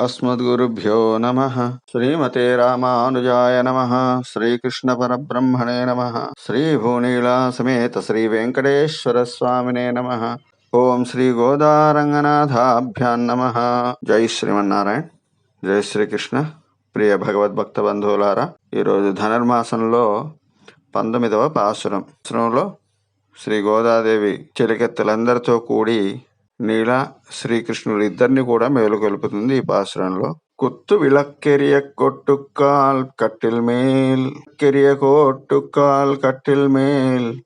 अस्मद्गुरुभ्यो नमः श्रीमते रामानुजाय नमः श्रीकृष्णपरब्रह्मणे नमः श्रीभूनीलासमेत श्रीवेङ्कटेश्वरस्वामिने नमः ఓం శ్రీ గోదారంగనాథాభ్యాన్ నమ జై శ్రీమన్నారాయణ జై శ్రీకృష్ణ ప్రియ భగవద్భక్త బంధువులారా ఈరోజు ధనుర్మాసంలో పంతొమ్మిదవ పాసురం పాసురంలో శ్రీ గోదాదేవి చెలికెత్తలందరితో కూడి నీల శ్రీకృష్ణుడు ఇద్దరిని కూడా మేలు కలుపుతుంది ఈ పాసురంలో కుత్తు విలక్కెరియ కొట్టు కాల్ కట్టిల్ మేల్. కెరియ కొట్టు కాల్ కట్టిల్ మేల్.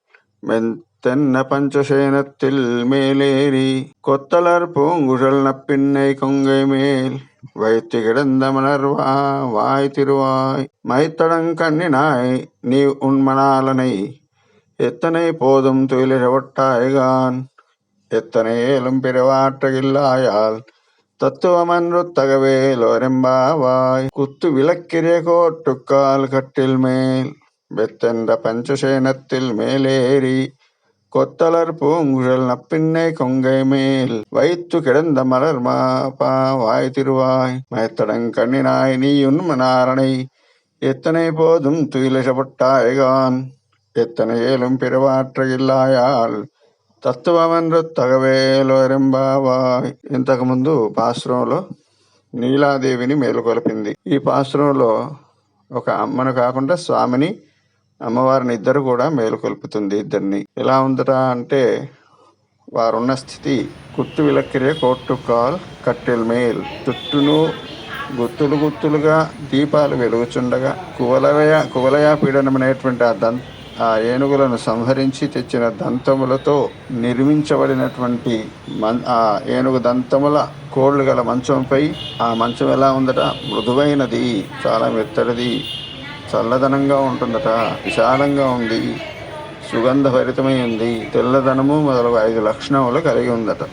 మెంతెన్న పంచసేన తిల్ మేలేరి. కొత్తలర్ పొంగుషల్ నప్పిన్నై కొంగై మేల్. వైతి గిడందమనర్వా వాయి తిరువాయ్. మైతడం కన్ని నాయ్ నీ ఉన్మనాలనై. ఎత్తనై పోదం తొలి తొలిరవట్టాయిగాన్ எத்தனையிலும் பிறவாற்றுகில்லாயால் തത്വമൻറുത്തകവേലോരമ്പാവായ് കുത്തു വിളക്കിര കോട്ടുക്കാൽ കട്ടിൽ മേൽ വെത്തണ്ട പഞ്ചശേനത്തിൽ മേലേറി കൊത്തളർ പൂങ്കുഴൽ നപ്പിന്നെ കൊങ്കൈമേൽ വൈത്തു കിടന്ന മലർ മാപാവായ് തിരുവായ് മയത്തടം കണ്ണിനായി നീ ഉന്മനാരണை எத்தனை போதும் துயிலிஷப்பட்டாய்கான் எத்தனையேலும் பிறவாற்ற இல்லாயால் తత్వమన్రు తగవేలోరింబావాయ్. ఇంతకుముందు పాశ్రంలో నీలాదేవిని మేలుకొల్పింది. ఈ పాశ్రంలో ఒక అమ్మను కాకుండా స్వామిని అమ్మవారిని ఇద్దరు కూడా మేలుకొల్పుతుంది ఇద్దరిని. ఎలా ఉందరా అంటే వారున్న స్థితి కుత్తు విలక్కిరే కోట్టుకాల్ కట్టెల్ మేల్. చుట్టూను గుత్తులు గుత్తులుగా దీపాలు వెలుగుచుండగా కువలయ కువలయ పీడనమైనటువంటి ఆ దంత ఆ ఏనుగులను సంహరించి తెచ్చిన దంతములతో నిర్మించబడినటువంటి మన్ ఆ ఏనుగు దంతముల కోళ్ళు గల మంచంపై ఆ మంచం ఎలా ఉందట? మృదువైనది చాలా మెత్తడిది చల్లదనంగా ఉంటుందట విశాలంగా ఉంది సుగంధభరితమై ఉంది తెల్లదనము మొదలగు ఐదు లక్షణములు కలిగి ఉందట.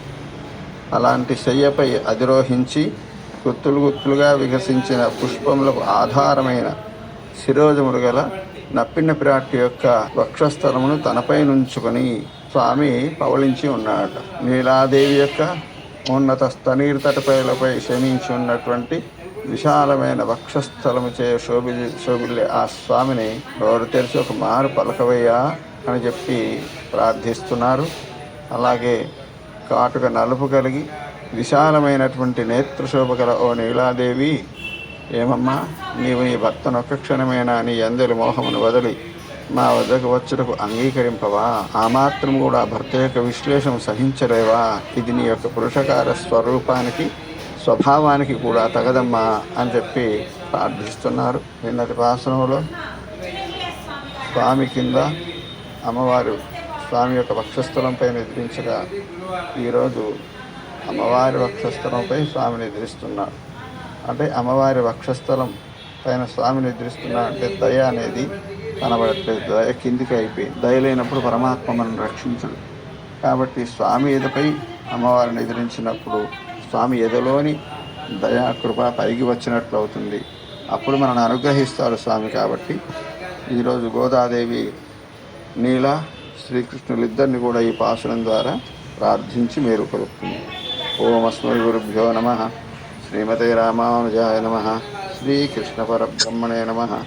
అలాంటి శయ్యపై అధిరోహించి గుత్తులు గుత్తులుగా వికసించిన పుష్పములకు ఆధారమైన శిరోజములు గల నప్పిన పిరాటి యొక్క వక్షస్థలమును తనపై నుంచుకొని స్వామి పవళించి ఉన్నాడు నీలాదేవి యొక్క ఉన్నత స్తనీర్ తటపైలపై శమించి ఉన్నటువంటి విశాలమైన వక్షస్థలము చే శోభి శోభిల్లే ఆ స్వామిని నోరు తెరిచి ఒక మారు పలకవయ్యా అని చెప్పి ప్రార్థిస్తున్నారు. అలాగే కాటుక నలుపు కలిగి విశాలమైనటువంటి నేత్రశోభ గల ఓ నీలాదేవి ఏమమ్మా నీవు నీ భర్తను ఒక్క క్షణమైనా నీ అందరి మోహమును వదిలి మా వద్దకు వచ్చుటకు అంగీకరింపవా? ఆ మాత్రం కూడా భర్త యొక్క విశ్లేషం సహించలేవా? ఇది నీ యొక్క పురుషకార స్వరూపానికి స్వభావానికి కూడా తగదమ్మా అని చెప్పి ప్రార్థిస్తున్నారు. నిన్నటి పాసనంలో స్వామి కింద అమ్మవారు స్వామి యొక్క వక్షస్థలంపై నిద్రించగా ఈరోజు అమ్మవారి వక్షస్థలంపై స్వామిని నిద్రిస్తున్నారు. అంటే అమ్మవారి వక్షస్థలం పైన స్వామిని నిద్రిస్తున్నా అంటే దయ అనేది కనబడట్లేదు. దయ కిందికి అయిపోయింది దయ లేనప్పుడు పరమాత్మ మనం రక్షించడు. కాబట్టి స్వామి ఎదపై అమ్మవారిని ఎదిరించినప్పుడు స్వామి ఎదలోని దయా కృప పైకి వచ్చినట్లు అవుతుంది. అప్పుడు మనల్ని అనుగ్రహిస్తాడు స్వామి కాబట్టి ఈరోజు గోదాదేవి నీల శ్రీకృష్ణులిద్దరిని కూడా ఈ పాసురం ద్వారా ప్రార్థించి మేలుకొలుపుతుంది ఓం అస్మై గురుభ్యో నమ. శ్రీమతే రామానుజాయ నమ. శ్రీకృష్ణ పరబ్రహ్మణే నమ.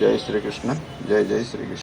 జై శ్రీకృష్ణ. జై జై శ్రీకృష్ణ.